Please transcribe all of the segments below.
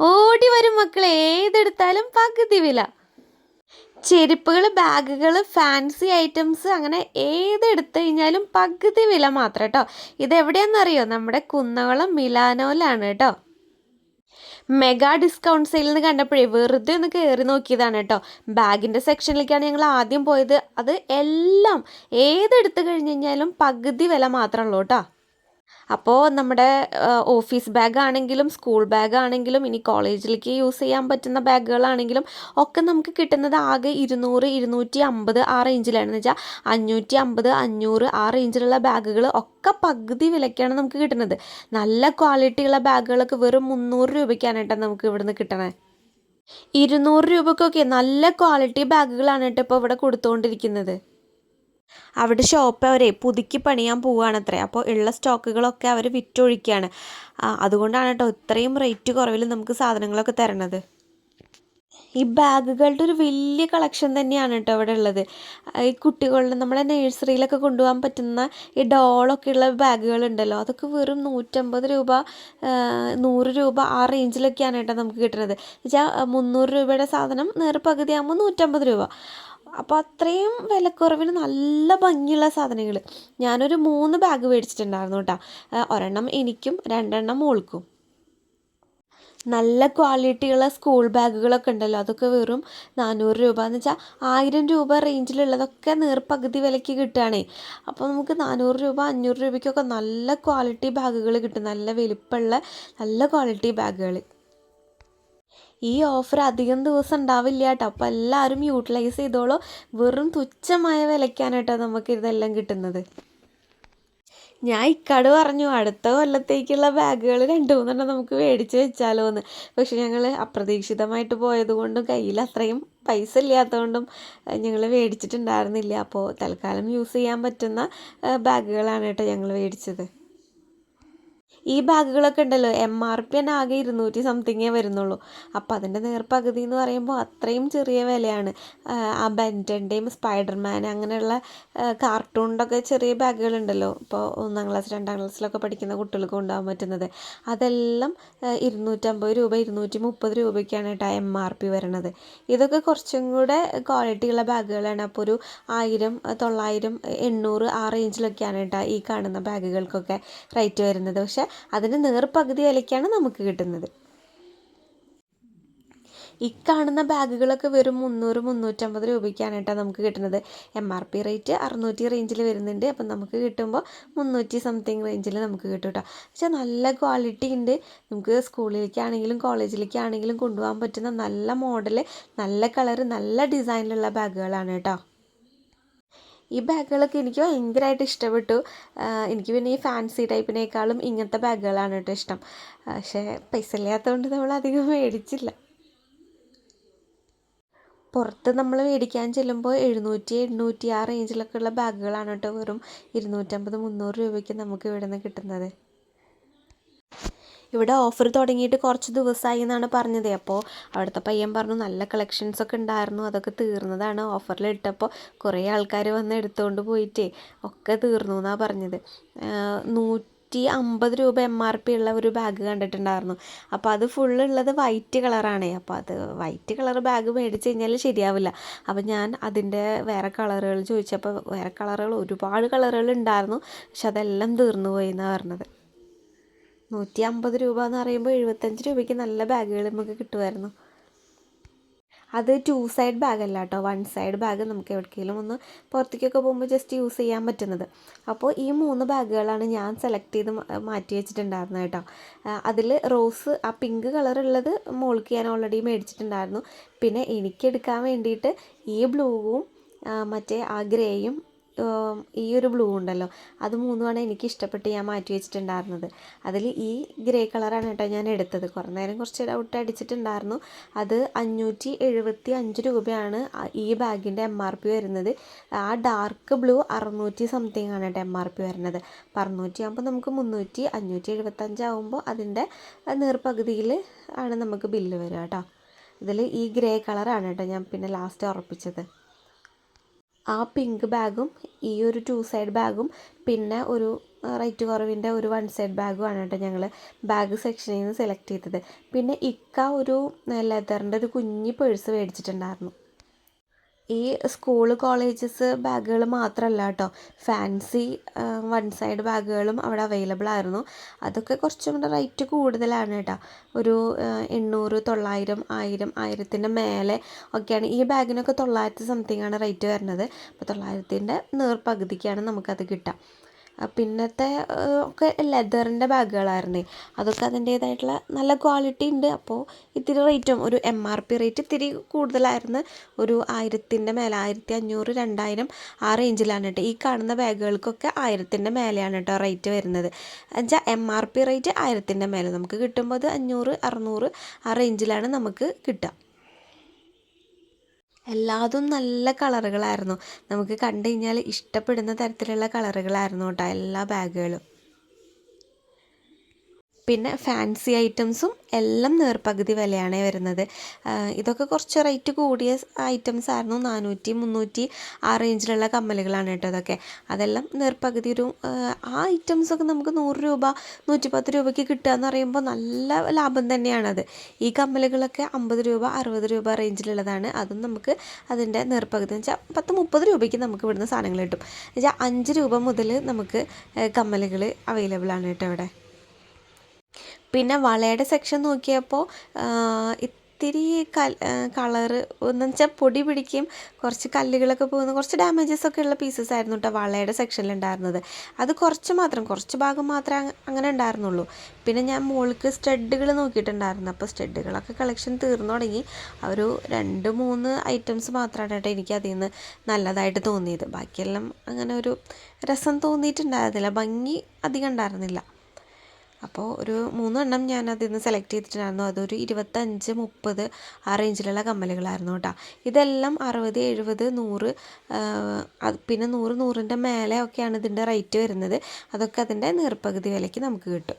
ഓടി വരും മക്കളെ. ഏതെടുത്താലും പകുതി വില. ചെരുപ്പുകൾ ബാഗുകൾ ഫാൻസി ഐറ്റംസ് അങ്ങനെ ഏതെടുത്തു കഴിഞ്ഞാലും പകുതി വില മാത്രം കേട്ടോ ഇതെവിടെയാണെന്നറിയോ? നമ്മുടെ കുന്നകുളം മിലാനോലാണ് കേട്ടോ മെഗാ ഡിസ്കൗണ്ട് സെയിൽ എന്ന് കണ്ടപ്പോഴേ വെറുതെ ഒന്ന് കയറി നോക്കിയതാണ് കേട്ടോ ബാഗിന്റെ സെക്ഷനിലേക്കാണ് ഞങ്ങൾ ആദ്യം പോയത്. അത് എല്ലാം ഏതെടുത്ത് കഴിഞ്ഞ് കഴിഞ്ഞാലും പകുതി വില മാത്രമേ ഉള്ളൂ കേട്ടോ അപ്പോൾ നമ്മുടെ ഓഫീസ് ബാഗ് ആണെങ്കിലും സ്കൂൾ ബാഗ് ആണെങ്കിലും ഇനി കോളേജിലേക്ക് യൂസ് ചെയ്യാൻ പറ്റുന്ന ബാഗുകളാണെങ്കിലും ഒക്കെ നമുക്ക് കിട്ടുന്നത് ആകെ ഇരുന്നൂറ് ഇരുന്നൂറ്റി അമ്പത് ആ റേഞ്ചിലാണെന്ന് വെച്ചാൽ അഞ്ഞൂറ്റി അമ്പത് അഞ്ഞൂറ് ആ റേഞ്ചിലുള്ള ബാഗുകൾ ഒക്കെ പകുതി വിലയ്ക്കാണ് നമുക്ക് കിട്ടുന്നത്. നല്ല ക്വാളിറ്റിയുള്ള ബാഗുകളൊക്കെ വെറും മുന്നൂറ് രൂപയ്ക്കാണ് കേട്ടോ നമുക്ക് ഇവിടുന്ന് കിട്ടണേ. ഇരുന്നൂറ് രൂപക്കൊക്കെ നല്ല ക്വാളിറ്റി ബാഗുകളാണ് കേട്ടോ ഇപ്പോൾ ഇവിടെ കൊടുത്തുകൊണ്ടിരിക്കുന്നത് അവിടെ ഷോപ്പ് അവരെ പുതുക്കി പണിയാൻ പോവുകയാണത്രേ. അപ്പോൾ ഉള്ള സ്റ്റോക്കുകളൊക്കെ അവർ വിറ്റൊഴിക്കുകയാണ് അതുകൊണ്ടാണ് കേട്ടോ ഇത്രയും റേറ്റ് കുറവിൽ നമുക്ക് സാധനങ്ങളൊക്കെ തരണത്. ഈ ബാഗുകളുടെ ഒരു വലിയ കളക്ഷൻ തന്നെയാണ് കേട്ടോ അവിടെ ഉള്ളത്. ഈ കുട്ടികളുടെ നമ്മളെ നഴ്സറിയിലൊക്കെ കൊണ്ടുപോകാൻ പറ്റുന്ന ഈ ഡോളൊക്കെ ഉള്ള ബാഗുകളുണ്ടല്ലോ അതൊക്കെ വെറും നൂറ്റമ്പത് രൂപ നൂറ് രൂപ ആ റേഞ്ചിലൊക്കെയാണ് കേട്ടോ നമുക്ക് കിട്ടുന്നത് വെച്ചാൽ മുന്നൂറ് രൂപയുടെ സാധനം നേർ പകുതിയാകുമ്പോൾ നൂറ്റമ്പത് രൂപ. അപ്പോൾ അത്രയും വിലക്കുറവിന് നല്ല ഭംഗിയുള്ള സാധനങ്ങൾ. ഞാനൊരു മൂന്ന് ബാഗ് മേടിച്ചിട്ടുണ്ടായിരുന്നു കേട്ടോ ഒരെണ്ണം എനിക്കും രണ്ടെണ്ണം മോൾക്കും. നല്ല ക്വാളിറ്റിയുള്ള സ്കൂൾ ബാഗുകളൊക്കെ ഉണ്ടല്ലോ. അതൊക്കെ വെറും നാനൂറ് രൂപ എന്ന് വെച്ചാൽ ആയിരം രൂപ റേഞ്ചിലുള്ളതൊക്കെ നേർപ്പകുതി വിലയ്ക്ക് കിട്ടുകയാണേ. അപ്പോൾ നമുക്ക് നാനൂറ് രൂപ അഞ്ഞൂറ് രൂപയ്ക്കൊക്കെ നല്ല ക്വാളിറ്റി ബാഗുകൾ കിട്ടും. നല്ല വലിപ്പമുള്ള നല്ല ക്വാളിറ്റി ബാഗുകൾ ഈ ഓഫർ അധികം ദിവസം ഉണ്ടാവില്ല കേട്ടോ അപ്പോൾ എല്ലാവരും യൂട്ടിലൈസ് ചെയ്തോളൂ. വെറും തുച്ഛമായ വിലയ്ക്കാണ് കേട്ടോ നമുക്ക് ഇതെല്ലാം കിട്ടുന്നത്. ഞാൻ ഇക്കാട് പറഞ്ഞു അടുത്ത കൊല്ലത്തേക്കുള്ള ബാഗുകൾ രണ്ട് മൂന്നെണ്ണം നമുക്ക് മേടിച്ച് വെച്ചാലോ എന്ന് പക്ഷെ ഞങ്ങൾ അപ്രതീക്ഷിതമായിട്ട് പോയതുകൊണ്ടും കയ്യിൽ അത്രയും പൈസ ഇല്ലാത്തതുകൊണ്ടും ഞങ്ങൾ മേടിച്ചിട്ടുണ്ടായിരുന്നില്ല. അപ്പോൾ തൽക്കാലം യൂസ് ചെയ്യാൻ പറ്റുന്ന ബാഗുകളാണ് കേട്ടോ ഞങ്ങൾ മേടിച്ചത്. ഈ ബാഗുകളൊക്കെ ഉണ്ടല്ലോ എം ആർ പി തന്നെ ആകെ ഇരുന്നൂറ്റി സംതിങ്ങേ വരുന്നുള്ളൂ. അപ്പോൾ അതിന്റെ നേർപ്പകുതി എന്ന് പറയുമ്പോൾ അത്രയും ചെറിയ വിലയാണ്. ആ, ബെന്റന്റെയും സ്പൈഡർമാൻ അങ്ങനെയുള്ള കാർട്ടൂണിന്റെയൊക്കെ ചെറിയ ബാഗുകളുണ്ടല്ലോ. ഇപ്പോൾ ഒന്നാം ക്ലാസ് രണ്ടാം ക്ലാസ്സിലൊക്കെ പഠിക്കുന്ന കുട്ടികൾക്ക് കൊണ്ടുപോകാൻ പറ്റുന്നത്. അതെല്ലാം ഇരുന്നൂറ്റമ്പത് രൂപ ഇരുന്നൂറ്റി മുപ്പത് രൂപയ്ക്കാണ് കേട്ടോ എം ആർ പി വരണത് ഇതൊക്കെ കുറച്ചും കൂടെ ക്വാളിറ്റിയുള്ള ബാഗുകളാണ്. അപ്പോൾ ഒരു ആയിരം തൊള്ളായിരം എണ്ണൂറ് ആ റേഞ്ചിലൊക്കെയാണ് കേട്ടോ ഈ കാണുന്ന ബാഗുകൾക്കൊക്കെ റേറ്റ് വരുന്നത്. പക്ഷേ അതിന് നേർപ്പകുതി വിലയ്ക്കാണ് നമുക്ക് കിട്ടുന്നത്. ഈ കാണുന്ന ബാഗുകളൊക്കെ വെറും മുന്നൂറ് മുന്നൂറ്റമ്പത് രൂപയ്ക്കാണ് കേട്ടോ നമുക്ക് കിട്ടുന്നത്. എം ആർ പി റേറ്റ് അറുന്നൂറ്റി റേഞ്ചിൽ വരുന്നുണ്ട്. അപ്പം നമുക്ക് കിട്ടുമ്പോൾ മുന്നൂറ്റി സംതിങ് റേഞ്ചിൽ നമുക്ക് കിട്ടും കേട്ടോ. പക്ഷേ നല്ല ക്വാളിറ്റി ഉണ്ട്. നമുക്ക് സ്കൂളിലേക്കാണെങ്കിലും കോളേജിലേക്കാണെങ്കിലും കൊണ്ടുപോകാൻ പറ്റുന്ന നല്ല മോഡൽ നല്ല കളർ നല്ല ഡിസൈനിലുള്ള ബാഗുകളാണ് കേട്ടോ. ഈ ബാഗുകളൊക്കെ എനിക്ക് ഭയങ്കരമായിട്ട് ഇഷ്ടപ്പെട്ടു. എനിക്ക് പിന്നെ ഈ ഫാൻസി ടൈപ്പിനേക്കാളും ഇങ്ങനത്തെ ബാഗുകളാണ് കേട്ടോ ഇഷ്ടം. പക്ഷേ പൈസ ഇല്ലാത്തതുകൊണ്ട് നമ്മൾ അധികം മേടിച്ചില്ല. പുറത്ത് നമ്മൾ മേടിക്കാൻ ചെല്ലുമ്പോൾ എഴുന്നൂറ്റി എണ്ണൂറ്റി ആ റേഞ്ചിലൊക്കെ ഉള്ള ബാഗുകളാണ് കേട്ടോ വെറും ഇരുന്നൂറ്റമ്പത് മുന്നൂറ് രൂപയ്ക്ക് നമുക്ക് ഇവിടെ നിന്ന് കിട്ടുന്നത്. ഇവിടെ ഓഫർ തുടങ്ങിയിട്ട് കുറച്ച് ദിവസമായി എന്നാണ് പറഞ്ഞത്. അപ്പോൾ അവിടുത്തെ പയ്യൻ പറഞ്ഞു നല്ല കളക്ഷൻസ് ഒക്കെ ഉണ്ടായിരുന്നു. അതൊക്കെ തീർന്നതാണ് ഓഫറിൽ ഇട്ടപ്പോൾ കുറേ ആൾക്കാർ വന്ന് എടുത്തുകൊണ്ട് പോയിട്ടേ ഒക്കെ തീർന്നു എന്നാണ് പറഞ്ഞത്. നൂറ്റി അമ്പത് രൂപ എം ആർ പി ഉള്ള ഒരു ബാഗ് കണ്ടിട്ടുണ്ടായിരുന്നു. അപ്പോൾ അത് ഫുൾ ഉള്ളത് വൈറ്റ് കളറാണ് അപ്പോൾ അത് വൈറ്റ് കളർ ബാഗ് മേടിച്ച് കഴിഞ്ഞാൽ ശരിയാവില്ല. അപ്പോൾ ഞാൻ അതിന്റെ വേറെ കളറുകൾ ചോദിച്ചപ്പോൾ വേറെ കളറുകൾ ഒരുപാട് കളറുകൾ ഉണ്ടായിരുന്നു. പക്ഷെ അതെല്ലാം തീർന്നു പോയി എന്നാണ് പറഞ്ഞത്. നൂറ്റി അമ്പത് രൂപ എന്ന് പറയുമ്പോൾ എഴുപത്തഞ്ച് രൂപയ്ക്ക് നല്ല ബാഗുകൾ നമുക്ക് കിട്ടുമായിരുന്നു. അത് ടു സൈഡ് ബാഗ് അല്ല കേട്ടോ വൺ സൈഡ് ബാഗ് നമുക്ക് എവിടേക്കെങ്കിലും ഒന്ന് പുറത്തേക്കൊക്കെ പോകുമ്പോൾ ജസ്റ്റ് യൂസ് ചെയ്യാൻ പറ്റുന്നത്. അപ്പോൾ ഈ മൂന്ന് ബാഗുകളാണ് ഞാൻ സെലക്ട് ചെയ്ത് മാറ്റി വെച്ചിട്ടുണ്ടായിരുന്നത് കേട്ടോ. അതിൽ റോസ് ആ പിങ്ക് കളറുള്ളത് മോൾക്ക് ഞാൻ ഓൾറെഡി മേടിച്ചിട്ടുണ്ടായിരുന്നു. പിന്നെ എനിക്കെടുക്കാൻ വേണ്ടിയിട്ട് ഈ ബ്ലൂവും മറ്റേ ആ ഗ്രേയും ഈ ഒരു ബ്ലൂ ഉണ്ടല്ലോ. അത് മൂന്നുമാണ് എനിക്ക് ഇഷ്ടപ്പെട്ട് ഞാൻ മാറ്റി വെച്ചിട്ടുണ്ടായിരുന്നത്. അതിൽ ഈ ഗ്രേ കളറാണ് കേട്ടോ ഞാൻ എടുത്തത്. കുറേ നേരം കുറച്ച് ഡൗട്ട് അടിച്ചിട്ടുണ്ടായിരുന്നു. അത് അഞ്ഞൂറ്റി എഴുപത്തി അഞ്ച് രൂപയാണ് ഈ ബാഗിന്റെ എം ആർ പി വരുന്നത്. ആ ഡാർക്ക് ബ്ലൂ അറുന്നൂറ്റി സംതിങ് ആണ് കേട്ടോ എം ആർ പി വരുന്നത്. അപ്പം അറുന്നൂറ്റി ആകുമ്പോൾ നമുക്ക് മുന്നൂറ്റി അഞ്ഞൂറ്റി എഴുപത്തഞ്ചാകുമ്പോൾ അതിന്റെ നേർപകുതിയിൽ ആണ് നമുക്ക് ബില്ല് വരിക കേട്ടോ. ഇതിൽ ഈ ഗ്രേ കളറാണ് കേട്ടോ ഞാൻ പിന്നെ ലാസ്റ്റ് ഉറപ്പിച്ചത്. ആ പിങ്ക് ബാഗും ഈ ഒരു ടു സൈഡ് ബാഗും പിന്നെ ഒരു റേറ്റ് കുറവിന്റെ ഒരു വൺ സൈഡ് ബാഗുമാണ് കേട്ടോ ഞങ്ങൾ ബാഗ് സെക്ഷനിൽ നിന്ന് സെലക്ട് ചെയ്തത്. പിന്നെ ഇക്ക ഒരു ലെതറിന്റെ ഒരു കുഞ്ഞി പേഴ്സ് മേടിച്ചിട്ടുണ്ടായിരുന്നു. ഈ സ്കൂൾ കോളേജസ് ബാഗുകൾ മാത്രമല്ല കേട്ടോ ഫാൻസി വൺ സൈഡ് ബാഗുകളും അവിടെ അവൈലബിൾ ആയിരുന്നു. അതൊക്കെ കുറച്ചും കൂടെ റേറ്റ് കൂടുതലാണ് കേട്ടോ ഒരു എണ്ണൂറ് തൊള്ളായിരം ആയിരം ആയിരത്തിന്റെ മേലെ ഒക്കെയാണ്. ഈ ബാഗിനൊക്കെ തൊള്ളായിരത്തി സംതിങ് ആണ് റേറ്റ് വരുന്നത്. അപ്പോൾ തൊള്ളായിരത്തിന്റെ നേർപകുതിക്കാണ് നമുക്കത് കിട്ടുക പിന്നത്തെ ഒക്കെ ലെതറിന്റെ ബാഗുകളായിരുന്നു. അതൊക്കെ അതിന്റേതായിട്ടുള്ള നല്ല ക്വാളിറ്റി ഉണ്ട്. അപ്പോൾ ഇത്തിരി റേറ്റും ഒരു എം ആർ പി റേറ്റ് ഇത്തിരി കൂടുതലായിരുന്നു. ഒരു ആയിരത്തിന്റെ മേലെ ആയിരത്തി അഞ്ഞൂറ് രണ്ടായിരം ആ റേഞ്ചിലാണ് കേട്ടോ. ഈ കാണുന്ന ബാഗുകൾക്കൊക്കെ ആയിരത്തിന്റെ മേലെയാണ് കേട്ടോ റേറ്റ് വരുന്നത്. എന്നുവെച്ചാൽ എം ആർ പി റേറ്റ് ആയിരത്തിന്റെ മേലെ. നമുക്ക് കിട്ടുമ്പോൾ അത് അഞ്ഞൂറ് അറുന്നൂറ് ആ റേഞ്ചിലാണ് നമുക്ക് കിട്ടുക. എല്ലാതും നല്ല കളറുകളായിരുന്നു. നമുക്ക് കണ്ടു കഴിഞ്ഞാൽ ഇഷ്ടപ്പെടുന്ന തരത്തിലുള്ള കളറുകളായിരുന്നു കേട്ടോ എല്ലാ ബാഗുകളും. പിന്നെ ഫാൻസി ഐറ്റംസും എല്ലാം നേർപകുതി വിലയാണ് വരുന്നത്. ഇതൊക്കെ കുറച്ച് റേറ്റ് കൂടിയ ഐറ്റംസ് ആയിരുന്നു. നാനൂറ്റി മുന്നൂറ്റി ആ റേഞ്ചിലുള്ള കമ്മലുകളാണ് കേട്ടോ അതൊക്കെ അതെല്ലാം നേർപകുതി ഒരു ആ, ഐറ്റംസൊക്കെ നമുക്ക് നൂറ് രൂപ നൂറ്റിപ്പത്ത് രൂപയ്ക്ക് കിട്ടുക എന്ന് പറയുമ്പോൾ നല്ല ലാഭം തന്നെയാണത്. ഈ കമ്മലുകളൊക്കെ അമ്പത് രൂപ അറുപത് രൂപ റേഞ്ചിലുള്ളതാണ് അതും നമുക്ക് അതിന്റെ നേർപകുതി എന്ന് വെച്ചാൽ പത്ത് മുപ്പത് രൂപയ്ക്ക് നമുക്ക് ഇവിടുന്ന് സാധനങ്ങൾ കിട്ടും. എന്ന് വെച്ചാൽ അഞ്ച് രൂപ മുതൽ നമുക്ക് കമ്മലുകൾ അവൈലബിൾ ആണ് കേട്ടോ ഇവിടെ. പിന്നെ വളയുടെ സെക്ഷൻ നോക്കിയപ്പോൾ ഇത്തിരി കൽ കളറ് എന്ന് വെച്ചാൽ പൊടി പിടിക്കും. കുറച്ച് കല്ലുകളൊക്കെ പോകുന്ന കുറച്ച് ഡാമേജസ് ഒക്കെ ഉള്ള പീസസ് ആയിരുന്നു കേട്ടോ വളയുടെ സെക്ഷനിൽ ഉണ്ടായിരുന്നത് അത് കുറച്ച് മാത്രം കുറച്ച് ഭാഗം മാത്രമേ അങ്ങനെ ഉണ്ടായിരുന്നുള്ളൂ പിന്നെ ഞാൻ മോൾക്ക് സ്റ്റഡുകൾ നോക്കിയിട്ടുണ്ടായിരുന്നു. അപ്പോൾ സ്റ്റഡുകളൊക്കെ കളക്ഷൻ തീർന്നു തുടങ്ങി. ഒരു രണ്ട് മൂന്ന് ഐറ്റംസ് മാത്രമാണ് കേട്ടോ എനിക്ക് അതിൽ നിന്ന് നല്ലതായിട്ട് തോന്നിയത്. ബാക്കിയെല്ലാം അങ്ങനെ ഒരു രസം തോന്നിയിട്ടുണ്ടായിരുന്നില്ല. ഭംഗി അധികം ഉണ്ടായിരുന്നില്ല. അപ്പോൾ ഒരു മൂന്നെണ്ണം ഞാൻ അതിൽ നിന്ന് സെലക്ട് ചെയ്തിട്ടുണ്ടായിരുന്നു. അതൊരു ഇരുപത്തഞ്ച് മുപ്പത് ആ റേഞ്ചിലുള്ള കമ്മലുകളായിരുന്നു കേട്ടോ. ഇതെല്ലാം അറുപത് എഴുപത് നൂറ് പിന്നെ നൂറ് നൂറിന്റെ മേലെ ഒക്കെയാണ് ഇതിന്റെ റേറ്റ് വരുന്നത്. അതൊക്കെ അതിന്റെ നീർപ്പകുതി വിലയ്ക്ക് നമുക്ക് കിട്ടും.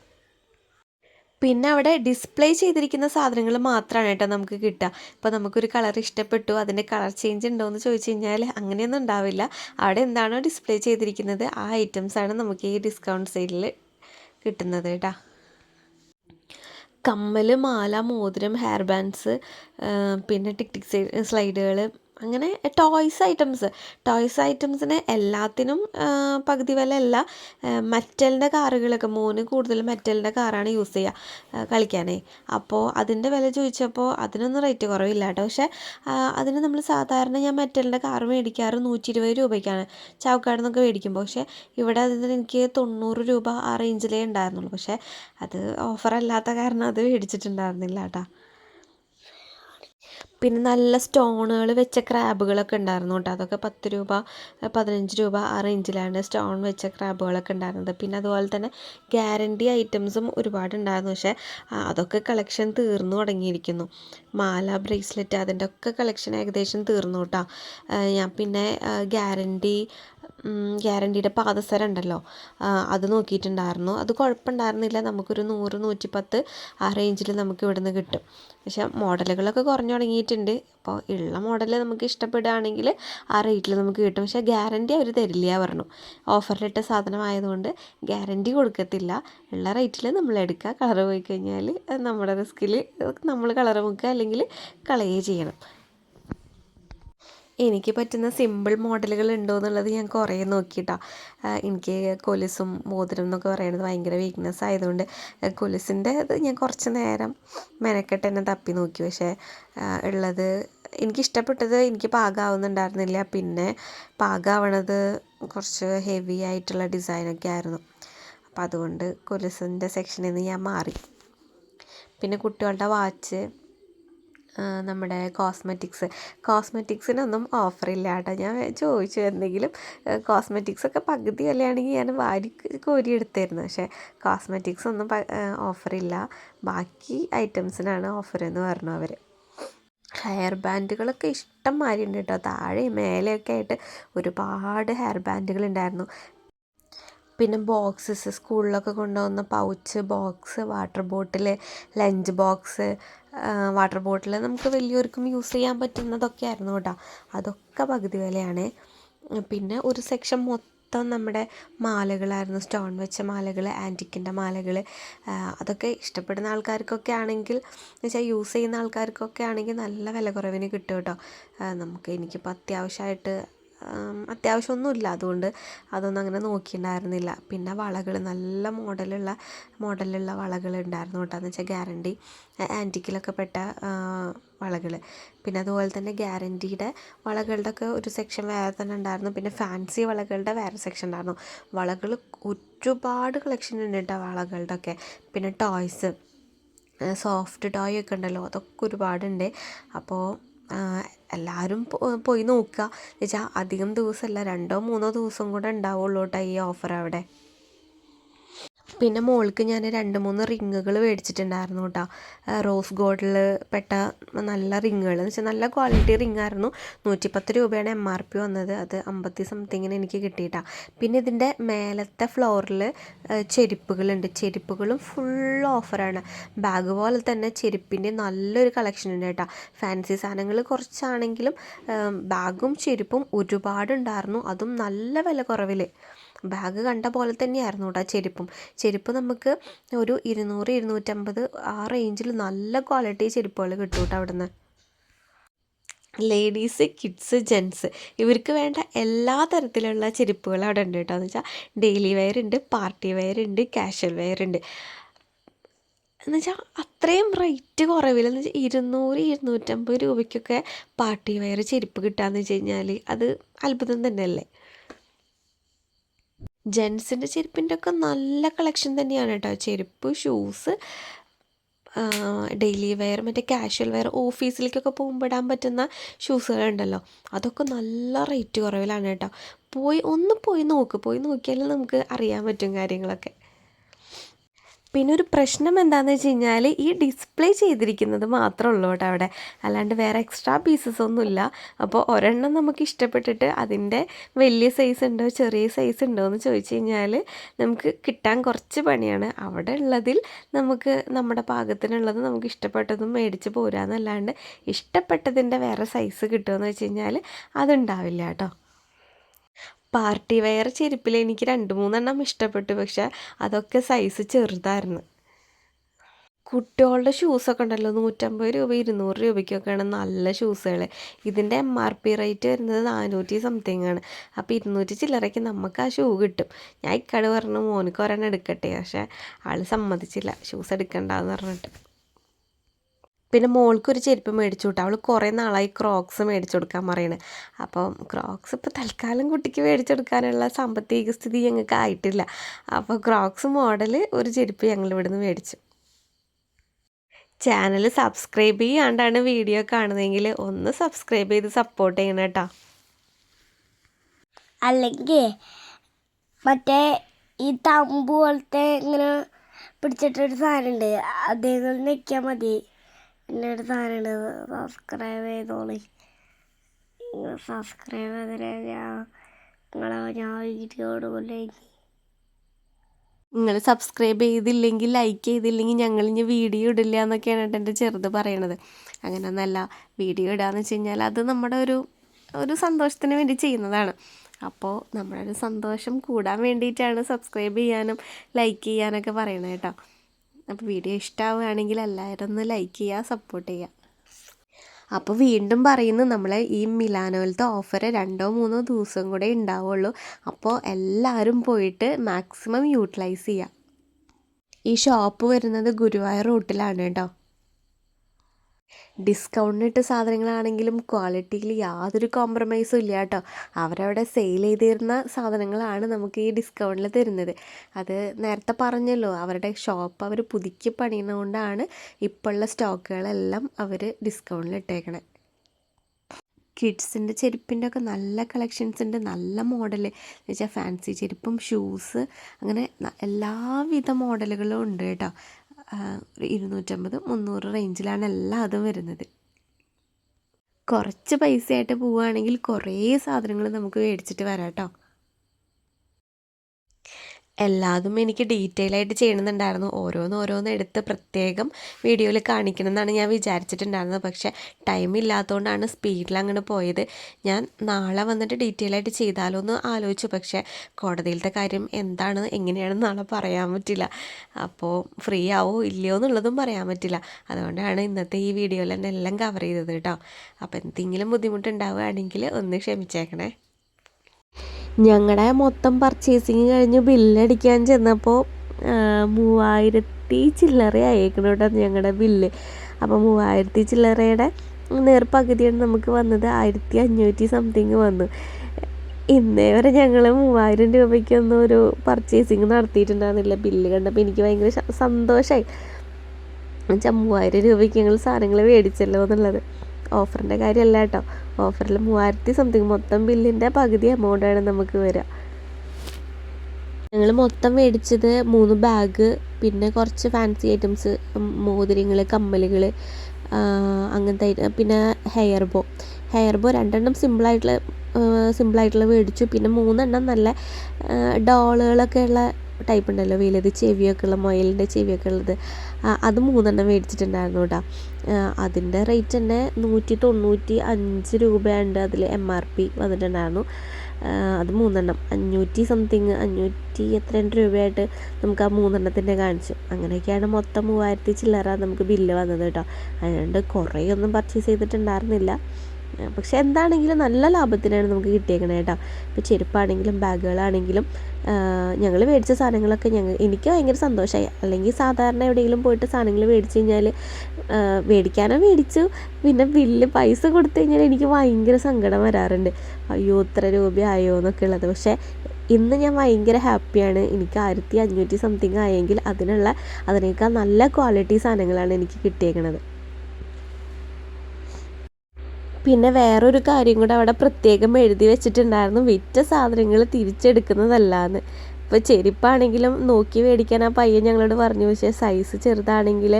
പിന്നെ അവിടെ ഡിസ്പ്ലേ ചെയ്തിരിക്കുന്ന സാധനങ്ങൾ മാത്രമാണ് കേട്ടോ നമുക്ക് കിട്ടുക. ഇപ്പോൾ നമുക്കൊരു കളർ ഇഷ്ടപ്പെട്ടു അതിന്റെ കളർ ചേഞ്ച് ഉണ്ടോ എന്ന് ചോദിച്ചു കഴിഞ്ഞാൽ അങ്ങനെയൊന്നും ഉണ്ടാവില്ല. അവിടെ എന്താണോ ഡിസ്പ്ലേ ചെയ്തിരിക്കുന്നത് ആ ഐറ്റംസാണ് നമുക്ക് ഈ ഡിസ്കൗണ്ട് സെയിലിൽ കിട്ടുന്നത് കേട്ടോ. കമ്മൽ മാല മോതിരം ഹെയർ ബാൻഡ്സ് പിന്നെ ടിക് ടിക് സ്ലൈഡുകൾ അങ്ങനെ ടോയ്സ് ഐറ്റംസ് ടോയ്സ് ഐറ്റംസിന് എല്ലാത്തിനും പകുതി വില അല്ല. മെറ്റലിന്റെ കാറുകളൊക്കെ മോന് കൂടുതൽ മെറ്റലിന്റെ കാറാണ് യൂസ് ചെയ്യുക കളിക്കാനേ. അപ്പോൾ അതിന്റെ വില ചോദിച്ചപ്പോൾ അതിനൊന്നും റേറ്റ് കുറവില്ല കേട്ടോ പക്ഷേ അതിന് നമ്മൾ സാധാരണ ഞാൻ മെറ്റലിന്റെ കാർ മേടിക്കാറ് നൂറ്റി ഇരുപത് രൂപയ്ക്കാണ്. ചാവക്കാട് നിന്നൊക്കെ മേടിക്കുമ്പോൾ പക്ഷേ ഇവിടെ അതിന് എനിക്ക് തൊണ്ണൂറ് രൂപ ആ റേഞ്ചിലേ ഉണ്ടായിരുന്നുള്ളൂ. പക്ഷേ അത് ഓഫറല്ലാത്ത കാരണം അത് മേടിച്ചിട്ടുണ്ടായിരുന്നില്ല കേട്ടോ പിന്നെ നല്ല സ്റ്റോണുകൾ വെച്ച ക്രാബുകളൊക്കെ ഉണ്ടായിരുന്നു കേട്ടോ. അതൊക്കെ പത്ത് രൂപ പതിനഞ്ച് രൂപ ആ റേഞ്ചിലാണ് സ്റ്റോൺ വെച്ച ക്രാബുകളൊക്കെ ഉണ്ടായിരുന്നത്. പിന്നെ അതുപോലെ തന്നെ ഗ്യാരണ്ടി ഐറ്റംസും ഒരുപാട് ഉണ്ടായിരുന്നു. പക്ഷേ അതൊക്കെ കളക്ഷൻ തീർന്നു തുടങ്ങിയിരിക്കുന്നു. മാല ബ്രേസ്ലെറ്റ് അതിന്റെ ഒക്കെ കളക്ഷൻ ഏകദേശം തീർന്നു കേട്ടോ. ഞാൻ പിന്നെ ഗ്യാരണ്ടി ഗ്യാരണ്ടിയുടെ പാദസരം ഉണ്ടല്ലോ അത് നോക്കിയിട്ടുണ്ടായിരുന്നു. അത് കുഴപ്പമുണ്ടായിരുന്നില്ല. നമുക്കൊരു നൂറ് നൂറ്റിപ്പത്ത് ആ റേഞ്ചിൽ നമുക്ക് ഇവിടുന്ന് കിട്ടും. പക്ഷേ മോഡലുകളൊക്കെ കുറഞ്ഞു തുടങ്ങിയിട്ടുണ്ട് അപ്പോൾ ഉള്ള മോഡൽ നമുക്ക് ഇഷ്ടപ്പെടുകയാണെങ്കിൽ ആ റേറ്റിൽ നമുക്ക് കിട്ടും. പക്ഷേ ഗ്യാരണ്ടി അവർ തരില്ല പറഞ്ഞു. ഓഫറിലിട്ട സാധനമായതുകൊണ്ട് ഗ്യാരണ്ടി കൊടുക്കത്തില്ല. ഉള്ള റേറ്റിൽ നമ്മൾ എടുക്കുക. കളർ പോയി കഴിഞ്ഞാൽ നമ്മുടെ റിസ്കിൽ നമ്മൾ കളർ മുക്കുക അല്ലെങ്കിൽ കളയുകയും ചെയ്യണം. എനിക്ക് പറ്റുന്ന സിമ്പിൾ മോഡലുകൾ ഉണ്ടോ എന്നുള്ളത് ഞാൻ കുറേ നോക്കിയിട്ടാ. എനിക്ക് കൊലുസും മോതിരം എന്നൊക്കെ പറയുന്നത് ഭയങ്കര വീക്ക്നെസ് ആയതുകൊണ്ട് കൊലുസിന്റെ ഇത് ഞാൻ കുറച്ച് നേരം മെനക്കെട്ട് തന്നെ തപ്പി നോക്കി. പക്ഷേ ഉള്ളത് എനിക്കിഷ്ടപ്പെട്ടത് എനിക്ക് പാകമാവുന്നുണ്ടായിരുന്നില്ല പിന്നെ പാകമാവണത് കുറച്ച് ഹെവി ആയിട്ടുള്ള ഡിസൈനൊക്കെ ആയിരുന്നു. അപ്പം അതുകൊണ്ട് കൊലുസിന്റെ സെക്ഷനിൽ നിന്ന് ഞാൻ മാറി. പിന്നെ കുട്ടികളുടെ വാച്ച് നമ്മുടെ കോസ്മെറ്റിക്സ്. കോസ്മെറ്റിക്സിനൊന്നും ഓഫറില്ല കേട്ടോ. ഞാൻ ചോദിച്ചു എന്തെങ്കിലും കോസ്മെറ്റിക്സ് ഒക്കെ പകുതി വിലയാണെങ്കിൽ ഞാൻ വാരി കോരി എടുത്തായിരുന്നു. പക്ഷേ കോസ്മെറ്റിക്സ് ഒന്നും ഓഫറില്ല. ബാക്കി ഐറ്റംസിനാണ് ഓഫർ എന്ന് പറഞ്ഞു അവർ ഹെയർ ബാൻഡുകളൊക്കെ ഇഷ്ടം മാതിരി ഉണ്ട് കേട്ടോ. താഴെ മേലെയൊക്കെ ആയിട്ട് ഒരുപാട് ഹെയർ ബാൻഡുകൾ ഉണ്ടായിരുന്നു. പിന്നെ ബോക്സസ് സ്കൂളിലൊക്കെ കൊണ്ടുപോകുന്ന pouch box water bottle lunch box water bottle നമുക്ക് വലിയവർക്കും യൂസ് ചെയ്യാൻ പറ്റുന്നതൊക്കെ ആയിരുന്നു കേട്ടോ. അതൊക്കെ പകുതി വിലയാണ്. പിന്നെ ഒരു സെക്ഷൻ മൊത്തം നമ്മുടെ മാലകളായിരുന്നു. സ്റ്റോൺ വെച്ച മാലകൾ ആന്റിക്കിന്റെ മാലകൾ അതൊക്കെ ഇഷ്ടപ്പെടുന്ന ആൾക്കാർക്കൊക്കെ ആണെങ്കിൽ എന്ന് വെച്ചാൽ യൂസ് ചെയ്യുന്ന ആൾക്കാർക്കൊക്കെ ആണെങ്കിൽ നല്ല വില കുറവിന് കിട്ടും കേട്ടോ. നമുക്ക് എനിക്കിപ്പോൾ അത്യാവശ്യമായിട്ട് അത്യാവശ്യമൊന്നുമില്ല. അതുകൊണ്ട് അതൊന്നും അങ്ങനെ നോക്കിയിട്ടുണ്ടായിരുന്നില്ല. പിന്നെ വളകൾ നല്ല മോഡലുള്ള മോഡലുള്ള വളകൾ ഉണ്ടായിരുന്നു കേട്ടോ. എന്ന് വെച്ചാൽ ഗ്യാരണ്ടി ആന്റിക്കിലൊക്കെ പെട്ട വളകൾ പിന്നെ അതുപോലെ തന്നെ ഗ്യാരന്റിയുടെ വളകളുടെ ഒക്കെ ഒരു സെക്ഷൻ വേറെ തന്നെ ഉണ്ടായിരുന്നു. പിന്നെ ഫാൻസി വളകളുടെ വേറെ സെക്ഷൻ ഉണ്ടായിരുന്നു. വളകൾ ഒരുപാട് കളക്ഷൻ ഉണ്ട് കേട്ടോ വളകളുടെ ഒക്കെ പിന്നെ ടോയ്സ് സോഫ്റ്റ് ടോയ് ഒക്കെ ഉണ്ടല്ലോ. അതൊക്കെ ഒരുപാടുണ്ട്. അപ്പോൾ എല്ലാവരും പോയി നോക്കുക. എന്ന് വെച്ചാൽ അധികം ദിവസമല്ല രണ്ടോ മൂന്നോ ദിവസം കൂടെ ഉണ്ടാവുള്ളൂ കേട്ടോ ഈ ഓഫർ അവിടെ. പിന്നെ മോൾക്ക് ഞാൻ രണ്ട് മൂന്ന് റിങ്ങുകൾ മേടിച്ചിട്ടുണ്ടായിരുന്നു കേട്ടോ. റോസ് ഗോൾഡിൽ പെട്ട നല്ല റിങ്ങുകൾ. എന്ന് വെച്ചാൽ നല്ല ക്വാളിറ്റി റിങ് ആയിരുന്നു നൂറ്റിപ്പത്ത് രൂപയാണ് എം ആർ പി വന്നത്. അത് അമ്പത്തി സംതിങ്ങിന് എനിക്ക് കിട്ടിയിട്ടാ. പിന്നെ ഇതിന്റെ മേലത്തെ ഫ്ലോറിൽ ചെരുപ്പുകളുണ്ട്. ചെരുപ്പുകളും ഫുൾ ഓഫറാണ് ബാഗ് പോലെ തന്നെ ചെരുപ്പിന്റെ നല്ലൊരു കളക്ഷൻ ഉണ്ട് കേട്ടോ. ഫാൻസി സാധനങ്ങൾ കുറച്ചാണെങ്കിലും ബാഗും ചെരുപ്പും ഒരുപാടുണ്ടായിരുന്നു. അതും നല്ല വില കുറവിൽ ബാഗ് കണ്ട പോലെ തന്നെയായിരുന്നു കേട്ടോ ചെരുപ്പും. ചെരുപ്പ് നമുക്ക് ഒരു ഇരുന്നൂറ് ഇരുന്നൂറ്റമ്പത് ആ റേഞ്ചിൽ നല്ല ക്വാളിറ്റി ചെരുപ്പുകൾ കിട്ടും കേട്ടോ അവിടുന്ന്. ലേഡീസ് കിഡ്സ് ജെൻസ് ഇവർക്ക് വേണ്ട എല്ലാ തരത്തിലുള്ള ചെരുപ്പുകളും അവിടെ ഉണ്ട് കേട്ടോ എന്ന് വെച്ചാൽ ഡെയിലി വെയർ ഉണ്ട് പാർട്ടി വെയർ ഉണ്ട് കാഷ്വൽ വെയർ ഉണ്ട്. എന്ന് വെച്ചാൽ അത്രയും റേറ്റ് കുറവില്ലെന്ന് എന്ന് വെച്ചാൽ ഇരുന്നൂറ് ഇരുന്നൂറ്റമ്പത് രൂപയ്ക്കൊക്കെ പാർട്ടി വെയർ ചെരുപ്പ് കിട്ടുകയെന്ന് വെച്ച് കഴിഞ്ഞാൽ അത് അത്ഭുതം തന്നെയല്ലേ? ജെൻസിന്റെ ചെരുപ്പിന്റെ ഒക്കെ നല്ല കളക്ഷൻ തന്നെയാണ് കേട്ടോ ചെരുപ്പ് ഷൂസ് ഡെയിലി വെയർ മറ്റേ കാഷ്വൽ വെയർ ഓഫീസിലേക്കൊക്കെ പോകുമ്പോൾ ഇടാൻ പറ്റുന്ന ഷൂസുകളുണ്ടല്ലോ. അതൊക്കെ നല്ല റേറ്റ് കുറവിലാണ് കേട്ടോ പോയി ഒന്ന് പോയി നോക്ക്. പോയി നോക്കിയാലേ നമുക്ക് അറിയാൻ പറ്റും കാര്യങ്ങളൊക്കെ. പിന്നെ ഒരു പ്രശ്നം എന്താണെന്ന് വെച്ച് കഴിഞ്ഞാൽ ഈ ഡിസ്പ്ലേ ചെയ്തിരിക്കുന്നത് മാത്രമേ ഉള്ളൂ കേട്ടോ അവിടെ. അല്ലാണ്ട് വേറെ എക്സ്ട്രാ പീസസ് ഒന്നുമില്ല. അപ്പോൾ ഒരെണ്ണം നമുക്ക് ഇഷ്ടപ്പെട്ടിട്ട് അതിന്റെ വലിയ സൈസ് ഉണ്ടോ ചെറിയ സൈസ് ഉണ്ടോ എന്ന് ചോദിച്ചു കഴിഞ്ഞാൽ നമുക്ക് കിട്ടാൻ കുറച്ച് പണിയാണ്. അവിടെ ഉള്ളതിൽ നമുക്ക് നമ്മുടെ പാകത്തിനുള്ളത് നമുക്ക് ഇഷ്ടപ്പെട്ടതും മേടിച്ച് പോരാന്നല്ലാണ്ട് ഇഷ്ടപ്പെട്ടതിന്റെ വേറെ സൈസ് കിട്ടുമെന്ന് വെച്ച് കഴിഞ്ഞാൽ അതുണ്ടാവില്ല കേട്ടോ. പാർട്ടി വെയർ ചെരുപ്പിൽ എനിക്ക് രണ്ട് മൂന്നെണ്ണം ഇഷ്ടപ്പെട്ടു പക്ഷേ അതൊക്കെ സൈസ് ചെറുതായിരുന്നു. കുട്ടികളുടെ ഷൂസൊക്കെ ഉണ്ടല്ലോ നൂറ്റമ്പത് രൂപ ഇരുന്നൂറ് രൂപയ്ക്കൊക്കെയാണ് നല്ല ഷൂസുകൾ ഇതിന്റെ എം ആർ പി റേറ്റ് വരുന്നത് നാനൂറ്റി സംതിങ് ആണ്. അപ്പോൾ ഇരുന്നൂറ്റി ചില്ലറയ്ക്ക് നമുക്ക് ആ ഷൂ കിട്ടും. ഞാൻ ഇക്കാട് പറഞ്ഞു മോനിക്ക് ഒരെണ്ണം എടുക്കട്ടെ പക്ഷേ ആൾ സമ്മതിച്ചില്ല ഷൂസ് എടുക്കണ്ടെന്ന് പറഞ്ഞിട്ട്. പിന്നെ മോൾക്കൊരു ചെരുപ്പ് മേടിച്ചു വിട്ടു. അവൾ കുറേ നാളായി ക്രോക്സ് മേടിച്ചു കൊടുക്കാൻ പറയണേ. അപ്പം ക്രോക്സ് ഇപ്പോൾ തൽക്കാലം കുട്ടിക്ക് മേടിച്ചെടുക്കാനുള്ള സാമ്പത്തിക സ്ഥിതി ഞങ്ങൾക്ക് ആയിട്ടില്ല. അപ്പോൾ ക്രോക്സ് മോഡൽ ഒരു ചെരുപ്പ് ഞങ്ങൾ ഇവിടുന്ന് മേടിച്ചു. ചാനൽ സബ്സ്ക്രൈബ് ചെയ്യാണ്ടാണ് വീഡിയോ കാണുന്നതെങ്കിൽ ഒന്ന് സബ്സ്ക്രൈബ് ചെയ്ത് സപ്പോർട്ട് ചെയ്യണം കേട്ടോ. അല്ലെങ്കിൽ മറ്റേ ഈ തമ്പ് പോലത്തെ ഇങ്ങനെ പിടിച്ചിട്ടൊരു സാധനമുണ്ട് അതേപോലെ നിൽക്കാൻ മതി. പിന്നെ ഒരു സബ്സ്ക്രൈബ് ചെയ്തോളി. നിങ്ങൾ സബ്സ്ക്രൈബ് ചെയ്തിട്ട് ഞാൻ നിങ്ങളെ ഞാൻ വീഡിയോ ഇടുമല്ലേക്ക് നിങ്ങൾ സബ്സ്ക്രൈബ് ചെയ്തില്ലെങ്കിൽ ലൈക്ക് ചെയ്തില്ലെങ്കിൽ ഞങ്ങൾ ഇനി വീഡിയോ ഇടില്ല എന്നൊക്കെയാണ് കേട്ടോ എന്റെ ചെറുത് പറയണത്. അങ്ങനെയൊന്നല്ല വീഡിയോ ഇടാന്ന് വെച്ച് കഴിഞ്ഞാൽ അത് നമ്മുടെ ഒരു ഒരു സന്തോഷത്തിന് വേണ്ടി ചെയ്യുന്നതാണ്. അപ്പോൾ നമ്മുടെ ഒരു സന്തോഷം കൂടാൻ വേണ്ടിയിട്ടാണ് സബ്സ്ക്രൈബ് ചെയ്യാനും ലൈക്ക് ചെയ്യാനൊക്കെ പറയണത് കേട്ടോ. അപ്പോൾ വീഡിയോ ഇഷ്ടമാവുകയാണെങ്കിൽ എല്ലാവരും ഒന്ന് ലൈക്ക് ചെയ്യുക സപ്പോർട്ട് ചെയ്യുക. അപ്പോൾ വീണ്ടും പറയുന്നു നമ്മൾ ഈ മിലാനോയിലത്തെ ഓഫർ രണ്ടോ മൂന്നോ ദിവസം കൂടെ ഉണ്ടാവുള്ളൂ. അപ്പോൾ എല്ലാവരും പോയിട്ട് മാക്സിമം യൂട്ടിലൈസ് ചെയ്യുക. ഈ ഷോപ്പ് വരുന്നത് ഗുരുവായൂർ റൂട്ടിലാണ് കേട്ടോ. ഡിസ്കൗണ്ടിട്ട് സാധനങ്ങളാണെങ്കിലും ക്വാളിറ്റിയിൽ യാതൊരു കോംപ്രമൈസും ഇല്ല കേട്ടോ. അവരവിടെ സെയിൽ ചെയ്തിരുന്ന സാധനങ്ങളാണ് നമുക്ക് ഈ ഡിസ്കൗണ്ടിൽ തരുന്നത്. അത് നേരത്തെ പറഞ്ഞല്ലോ അവരുടെ ഷോപ്പ് അവർ പുതുക്കി പണിയുന്നതുകൊണ്ടാണ് ഇപ്പോൾ ഉള്ള സ്റ്റോക്കുകളെല്ലാം അവർ ഡിസ്കൗണ്ടിൽ ഇട്ടേക്കണേ. കിഡ്സിന്റെ ചെരുപ്പിന്റെ ഒക്കെ നല്ല കളക്ഷൻസ് ഉണ്ട് നല്ല മോഡൽ എന്ന് വെച്ചാൽ ഫാൻസി ചെരുപ്പും ഷൂസ് അങ്ങനെ എല്ലാവിധ മോഡലുകളും ഉണ്ട് കേട്ടോ. ഒരു ഇരുന്നൂറ്റമ്പത് മുന്നൂറ് റേഞ്ചിലാണ് എല്ലാ അതും വരുന്നത്. കുറച്ച് പൈസയായിട്ട് പോവുകയാണെങ്കിൽ കുറേ സാധനങ്ങൾ നമുക്ക് മേടിച്ചിട്ട് വരാം കേട്ടോ. എല്ലാതും എനിക്ക് ഡീറ്റെയിൽ ആയിട്ട് ചെയ്യണമെന്നുണ്ടായിരുന്നു ഓരോന്ന് ഓരോന്ന് എടുത്ത് പ്രത്യേകം വീഡിയോയിൽ കാണിക്കണം എന്നാണ് ഞാൻ വിചാരിച്ചിട്ടുണ്ടായിരുന്നത്. പക്ഷേ ടൈം ഇല്ലാത്തതുകൊണ്ടാണ് സ്പീഡിൽ അങ്ങനെ പോയത്. ഞാൻ നാളെ വന്നിട്ട് ഡീറ്റെയിൽ ആയിട്ട് ചെയ്താലോ എന്ന് ആലോചിച്ചു. പക്ഷേ കോടതിയിലത്തെ കാര്യം എന്താണ് എങ്ങനെയാണെന്ന് നാളെ പറയാൻ പറ്റില്ല. അപ്പോൾ ഫ്രീ ആവോ ഇല്ലയോ എന്നുള്ളതും പറയാൻ പറ്റില്ല. അതുകൊണ്ടാണ് ഇന്നത്തെ ഈ വീഡിയോയിൽ തന്നെ എല്ലാം കവർ ചെയ്തത് കേട്ടോ അപ്പോൾ എന്തെങ്കിലും ബുദ്ധിമുട്ടുണ്ടാവുകയാണെങ്കിൽ ഒന്ന് ക്ഷമിച്ചേക്കണേ. ഞങ്ങളുടെ മൊത്തം പർച്ചേസിങ് കഴിഞ്ഞ് ബില്ലടിക്കാൻ ചെന്നപ്പോൾ മൂവായിരത്തി ചില്ലറ ആയേക്കണം കേട്ടോ ഞങ്ങളുടെ ബില്ല്. അപ്പോൾ മൂവായിരത്തി ചില്ലറയുടെ നേർ പകുതിയാണ് നമുക്ക് വന്നത്. ആയിരത്തി അഞ്ഞൂറ്റി സംതിങ് വന്നു. ഇന്നേ വരെ ഞങ്ങൾ മൂവായിരം രൂപയ്ക്കൊന്നും ഒരു പർച്ചേസിങ് നടത്തിയിട്ടുണ്ടായിരുന്നില്ല. ബില്ല് കണ്ടപ്പോൾ എനിക്ക് ഭയങ്കര സന്തോഷമായി എന്നുവെച്ചാൽ മൂവായിരം രൂപയ്ക്ക് ഞങ്ങൾ സാധനങ്ങൾ മേടിച്ചല്ലോ എന്നുള്ളത്. ഓഫറിന്റെ കാര്യമല്ല കേട്ടോ ഓഫറിൽ മൂവായിരത്തി സംതിങ് മൊത്തം ബില്ലിന്റെ പകുതി എമൗണ്ടാണ് നമുക്ക് വരിക. ഞങ്ങൾ മൊത്തം മേടിച്ചത് മൂന്ന് ബാഗ് പിന്നെ കുറച്ച് ഫാൻസി ഐറ്റംസ് മോതിരങ്ങൾ കമ്മലുകൾ അങ്ങനത്തെ പിന്നെ ഹെയർ ബോ ഹെയർ ബോ രണ്ടെണ്ണം സിമ്പിളായിട്ടുള്ള സിമ്പിളായിട്ടുള്ള മേടിച്ചു. പിന്നെ മൂന്നെണ്ണം നല്ല ഡോളുകളൊക്കെ ഉള്ള ടൈപ്പ് ഉണ്ടല്ലോ. വെയിലത് ചെവിയൊക്കെ ഉള്ള മുയലിന്റെ ചെവിയൊക്കെ ഉള്ളത്. അത് മൂന്നെണ്ണം മേടിച്ചിട്ടുണ്ടായിരുന്നു കേട്ടോ അതിന്റെ റേറ്റ് തന്നെ നൂറ്റി തൊണ്ണൂറ്റി അഞ്ച് രൂപയുണ്ട് അതിൽ എം ആർ പി വന്നിട്ടുണ്ടായിരുന്നു. അത് മൂന്നെണ്ണം. അഞ്ഞൂറ്റി സംതിങ് അഞ്ഞൂറ്റി എത്രയും രൂപയായിട്ട് നമുക്ക് ആ മൂന്നെണ്ണത്തിന്റെ കാണിച്ചു. അങ്ങനെയൊക്കെയാണ് മൊത്തം മൂവായിരത്തി ചില്ലറ നമുക്ക് ബില്ല് വന്നത് കേട്ടോ അതുകൊണ്ട് കുറേയൊന്നും പർച്ചേസ് ചെയ്തിട്ടുണ്ടായിരുന്നില്ല. പക്ഷെ എന്താണെങ്കിലും നല്ല ലാഭത്തിനാണ് നമുക്ക് കിട്ടിയേക്കണേ കേട്ടോ ഇപ്പോൾ ചെരുപ്പാണെങ്കിലും ബാഗുകളാണെങ്കിലും ഞങ്ങൾ മേടിച്ച സാധനങ്ങളൊക്കെ ഞങ്ങൾ എനിക്ക് ഭയങ്കര സന്തോഷമായി അല്ലെങ്കിൽ സാധാരണ എവിടെയെങ്കിലും പോയിട്ട് സാധനങ്ങൾ മേടിച്ച് കഴിഞ്ഞാൽ മേടിക്കാനോ മേടിച്ചു. പിന്നെ ബില്ല് പൈസ കൊടുത്തു കഴിഞ്ഞാൽ എനിക്ക് ഭയങ്കര സങ്കടം വരാറുണ്ട്. അയ്യോ ഇത്ര രൂപയായോ എന്നൊക്കെ ഉള്ളത്. പക്ഷേ ഇന്ന് ഞാൻ ഭയങ്കര ഹാപ്പിയാണ്. എനിക്ക് ആയിരത്തി അഞ്ഞൂറ്റി സംതിങ് ആയെങ്കിൽ അതിനുള്ള അതിനേക്കാൾ നല്ല ക്വാളിറ്റി സാധനങ്ങളാണ് എനിക്ക് കിട്ടിയേക്കണത്. പിന്നെ വേറൊരു കാര്യം കൂടെ അവിടെ പ്രത്യേകം എഴുതി വെച്ചിട്ടുണ്ടായിരുന്നു. വിറ്റ സാധനങ്ങൾ തിരിച്ചെടുക്കുന്നതല്ലാന്ന്. ഇപ്പോൾ ചെരുപ്പാണെങ്കിലും നോക്കി മേടിക്കാൻ ആ പയ്യൻ ഞങ്ങളോട് പറഞ്ഞു പക്ഷേ സൈസ് ചെറുതാണെങ്കിൽ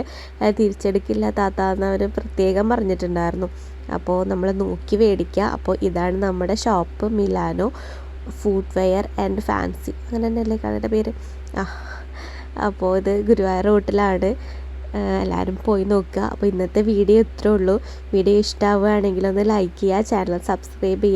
തിരിച്ചെടുക്കില്ല താത്ത എന്ന് അവർ പ്രത്യേകം പറഞ്ഞിട്ടുണ്ടായിരുന്നു. അപ്പോൾ നമ്മൾ നോക്കി മേടിക്കുക അപ്പോൾ ഇതാണ് നമ്മുടെ shop Milano footwear and fancy അങ്ങനെ തന്നെയല്ലേ കടയുടെ പേര്? ആ അപ്പോൾ ഇത് ഗുരുവായൂർ റോട്ടിലാണ് എല്ലാവരും പോയി നോക്കുക. അപ്പോൾ ഇന്നത്തെ വീഡിയോ ഇത്രേ ഉള്ളൂ. വീഡിയോ ഇഷ്ടമാവുകയാണെങ്കിൽ ഒന്ന് ലൈക്ക് ചെയ്യുക ചാനൽ സബ്സ്ക്രൈബ് ചെയ്യുക.